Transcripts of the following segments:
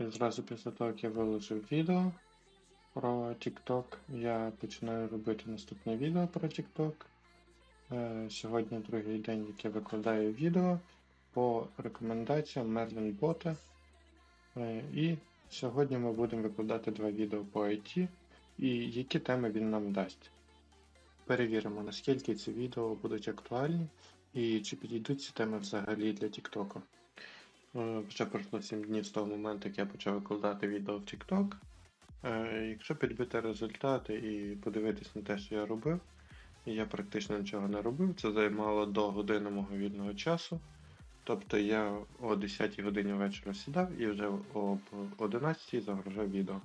І зразу після того, як я виложив відео про TikTok, я починаю робити наступне відео про TikTok. Е, Сьогодні другий день, як я викладаю відео по рекомендаціям Merlin Бота. Е, І сьогодні ми будемо викладати два відео по IT і які теми він нам дасть. Перевіримо, наскільки ці відео будуть актуальні і чи підійдуть ці теми взагалі для TikTok. Вже пройшло 7 днів з того моменту, як я почав викладати відео в TikTok. Е, Якщо підбити результати і подивитись на те, що я робив, я практично нічого не робив, це займало до години мого вільного часу. Тобто я о 10 годині вечора сідав і вже об 11 загружав відео.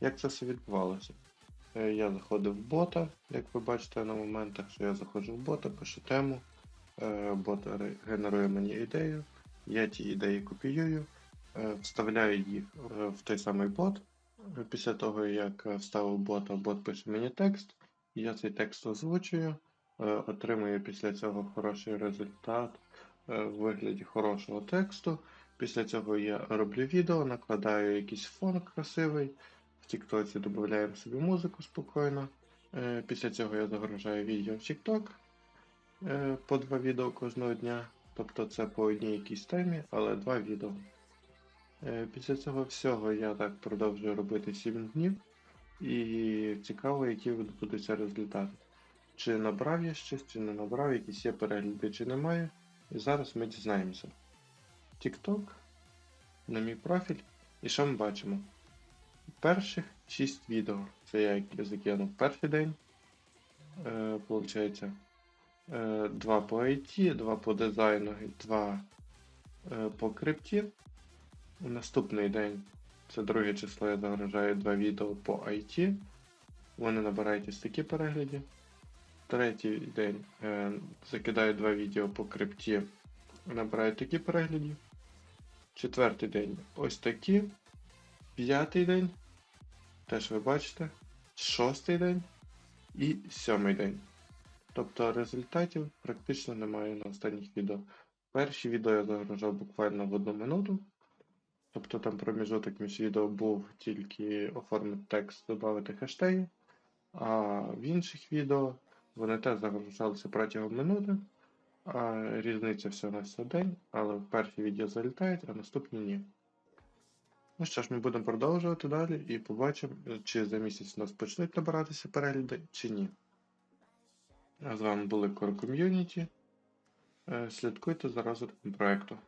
Як це все відбувалося? Е, Я заходив в бота, як ви бачите на моментах, що я заходжу в бота, пишу тему, е, бот генерує мені ідею, я ті ідеї копіюю, е, вставляю їх е, в той самий бот. Після того, як е, вставив бота, бот пише мені текст, я цей текст озвучую, отримую після цього хороший результат в вигляді хорошого тексту. Після цього я роблю відео, накладаю якийсь фон красивий. В Тіктоці додаємо собі музику спокійно. Після цього я загружаю відео в TikTok по два відео кожного дня. Тобто це по одній якійсь темі, але два відео. Е, Після цього всього я так продовжую робити 7 днів. І цікаво, які відбудуться результати. Чи набрав я щось, чи не набрав, якісь є перегляди, чи немає. І зараз ми дізнаємося. TikTok, на мій профіль. І що ми бачимо? Перших 6 відео. Це я закинув перший день. Е, получається, 2 по IT, 2 по дизайну і 2 е, по крипті. Наступний день, це друге число, я загружаю 2 відео по IT. Вони набирають ось такі перегляди. Третій день е, закидаю 2 відео по крипті. Набирають такі перегляди. Четвертий день ось такі. П'ятий день. Теж ви бачите. Шостий день і сьомий день. Тобто результатів практично немає на останніх відео. Перші відео я загружав буквально в одну минуту. Тобто там проміжуток між відео був тільки оформити текст, додати хештеги. А в інших відео вони теж загружалися протягом минути. А різниця всього на все день, але перші відео залітають, а наступні ні. Ну що ж, ми будемо продовжувати далі і побачимо, чи за місяць у нас почнуть набиратися перегляди, чи ні. З вами були Core Community. Е, Слідкуйте за розвитком проекту.